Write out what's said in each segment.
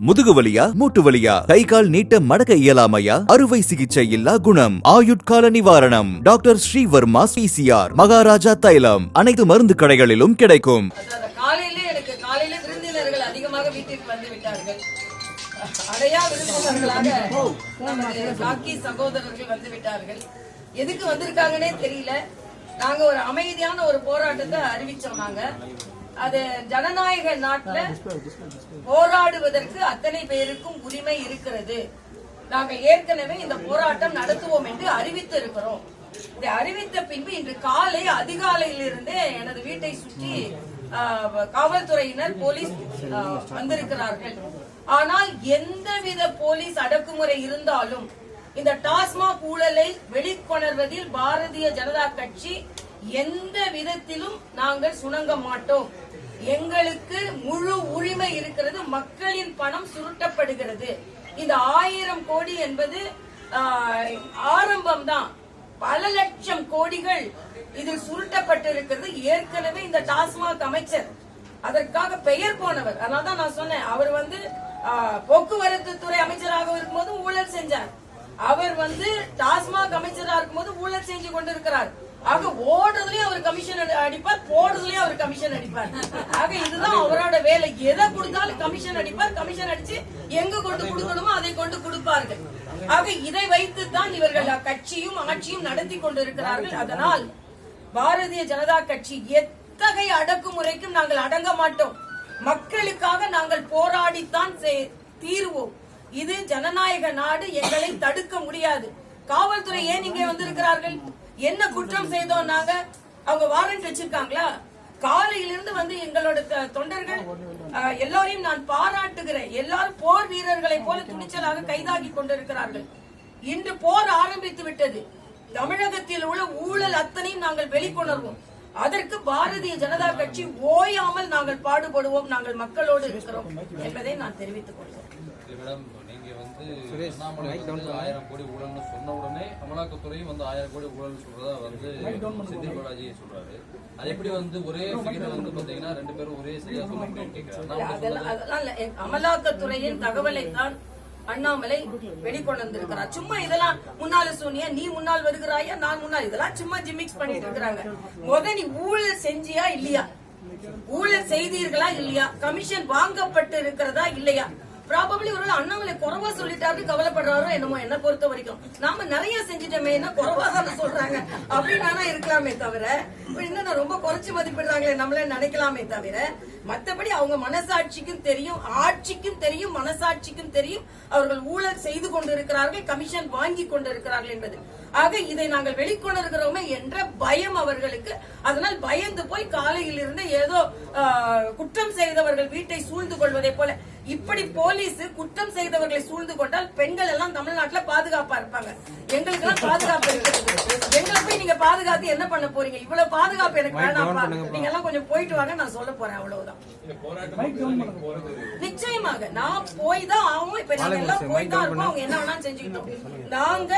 முதுகு வலியா மூட்டு வலியா கை கால் நீட்ட மடக்க இயலாமையா? அறுவை சிகிச்சை இல்லா குணம். ஆயுட்கால நிவாரணம். டாக்டர் ஸ்ரீவர்மா பிசிஆர் மகாராஜா தைலம். அனைத்து மருந்து கடைகளிலும் கிடைக்கும். எதுக்கு வந்திருக்காங்கன்னே தெரியல. நாங்க ஒரு அமைதியான ஒரு போராட்டத்தை அறிவிச்சோம் நாங்க. அது ஜனநாயக நாட்டுல போராடுவதற்கு அத்தனை பேருக்கும் உரிமை இருக்கிறது. நாங்க ஏற்கனவே இந்த போராட்டம் நடத்துவோம் என்று அறிவித்து இருக்கிறோம் இதை அறிவித்த பின்பு இன்று காலை அதிகாலையிலிருந்தே எனது வீட்டை சுற்றி காவல்துறையினர் போலீஸ் வந்திருக்கிறார்கள். ஆனால் எந்தவித போலீஸ் அடக்குமுறை இருந்தாலும் இந்த டாஸ்மாக் ஊழலை வெளிக்கொணர்வதில் பாரதிய ஜனதா கட்சி எந்த விதத்திலும் நாங்கள் சுணங்க மாட்டோம். எங்களுக்கு முழு உரிமை இருக்கிறது மக்களின் பணம் சுருட்டப்படுகிறது. இந்த ஆயிரம் கோடி என்பது ஆரம்பம் தான் பல லட்சம் கோடிகள் இதில் சுருட்டப்பட்டிருக்கிறது. ஏற்கனவே இந்த டாஸ்மாக் அமைச்சர் அதற்காக பெயர் போனவர். அதனால்தான் நான் சொன்னேன் அவர் வந்து போக்குவரத்து துறை அமைச்சராக இருக்கும்போது ஊழல் செஞ்சார். அவர் வந்து டாஸ்மாக் அமைச்சராக இருக்கும்போது ஊழல் செஞ்சு கொண்டிருக்கிறார். ஆக ஓடுறதுலயும் அவர் கமிஷன் அடி- அடிப்பார் போடுறதுலயும் அவர் கமிஷன் அடிப்பார். ஆக இதுதான் அவரோட வேலை. எதை கொடுத்தாலும் கமிஷன் அடிப்பார் கமிஷன் அடிச்சு எங்க கொண்டு கொடுக்கணுமோ அதை கொண்டு கொடுப்பார்கள். ஆக இதை வைத்து தான் இவர்கள் கட்சியும் ஆட்சியும் நடத்தி கொண்டிருக்கிறார்கள். அதனால் பாரதிய ஜனதா கட்சி எத்தகைய அடக்குமுறைக்கும் நாங்கள் அடங்க மாட்டோம். மக்களுக்காக நாங்கள் போராடித்தான் தீர்வோம். இது ஜனநாயக நாடு எங்களை தடுக்க முடியாது. காவல்துறை ஏன் இங்கே வந்திருக்கிறார்கள்? என்ன குற்றம் செய்தோம் நாங்க அவங்க வாரண்ட் வச்சிருக்காங்களா? காலையிலிருந்து வந்து எங்களோட தொண்டர்கள் எல்லாரையும் எல்லோரையும் நான் பாராட்டுகிறேன். எல்லாரும் போர் வீரர்களை போல துணிச்சலாக கைதாகி கொண்டிருக்கிறார்கள். இன்று போர் ஆரம்பித்து விட்டது. தமிழகத்தில் உள்ள ஊழல் அத்தனையும் நாங்கள் வெளிக்கொணர்வோம். அதற்கு பாரதிய ஜனதா கட்சி ஓயாமல் நாங்கள் பாடுபடுவோம் நாங்கள் மக்களோடு இருக்கிறோம் என்பதை நான் தெரிவித்துக் கொள்கிறேன். மேடம் நீங்க வந்து அண்ணாமலை வந்து ஆயிரம் கோடி ஊழல்னு சொன்ன உடனே அமலாக்கத்துறையும் வந்து ஆயிரம் கோடி ஊழல் சொல்றதா வந்து செந்தில் பாலாஜி சொல்றாரு. அது எப்படி வந்து ஒரே ஃபிகர் வந்து பாத்தீங்கன்னா ரெண்டு பேரும் ஒரே சரியா சொல்ல அமலாக்கத்துறையின் தகவலை தான் அண்ணாமலை வெளிக்கொண்டு சும்மா இதெல்லாம் முன்னால சோனியா நீ முன்னால் வருகிறாயா நான் முன்னால் இதெல்லாம் சும்மா ஜிமிக்ஸ் பண்ணிட்டு இருக்கிறாங்க. முத நீ ஊழல் செஞ்சியா இல்லையா? ஊழல் செய்தீர்களா இல்லையா? கமிஷன் வாங்கப்பட்டு இருக்கிறதா இல்லையா? ப்ராபபிளி ஒரு அண்ணாமலை குறைவா சொல்லிட்டாரு கவலைப்படுறாரோ என்னமோ என்ன பொறுத்த வரைக்கும். நாம நிறைய செஞ்சுட்டோமே என்ன குறவா தானே சொல்றாங்க. அப்படின்னு இருக்கலாமே தவிர என்ன ரொம்ப குறைச்சு மதிப்பிடுறாங்களே நம்மளே நினைக்கலாமே தவிர மத்தபடி அவங்க மனசாட்சிக்கும் தெரியும் ஆட்சிக்கும் தெரியும் மனசாட்சிக்கும் தெரியும். அவர்கள் ஊழல் செய்து கொண்டிருக்கிறார்கள் கமிஷன் வாங்கி கொண்டிருக்கிறார்கள் என்பது. ஆக இதை நாங்கள் வெளிக்கொணர்கிறோமே என்ற பயம் அவர்களுக்கு. அதனால் பயந்து போய் காலையில் இருந்து ஏதோ ஆஹ், குற்றம் செய்தவர்கள் வீட்டை சூழ்ந்து கொள்வதை போல இப்படி போலீஸ் குற்றம் செய்தவர்களை சூழ்ந்து கொண்டால் பெண்கள் எல்லாம் தமிழ்நாட்டுல பாதுகாப்பா இருப்பாங்க. எங்களுக்கு எல்லாம் பாதுகாப்பு இருக்கிறது எங்களை போய் நீங்க பாதுகாத்து என்ன பண்ண போறீங்க? இவ்வளவு பாதுகாப்பு எனக்கு வேணாம்ப்பா. நீங்க எல்லாம் கொஞ்சம் போயிட்டு வாங்க நான் சொல்ல போறேன் அவ்வளவுதான். நிச்சயமாக நான் போய் தான் ஆகும் இப்ப நாங்க எல்லாம் போய் தான் இருக்கோம் அவங்க என்ன வேணாலும் செஞ்சுக்கிட்டோம் நாங்க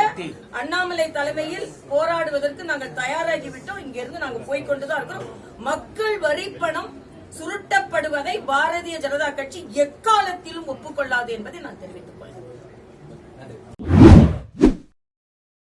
அண்ணாமலை தலைமையில் போராடுவதற்கு நாங்கள் தயாராகி விட்டோம். இங்க இருந்து நாங்க போய் கொண்டுதான் இருக்கிறோம். மக்கள் வரி பணம் சுருட்டப்படுவதை பாரதிய ஜனதா கட்சி எக்காலத்திலும் ஒப்புக்கொள்ளாது என்பதை நான் தெரிவித்துக் கொள்கிறேன்.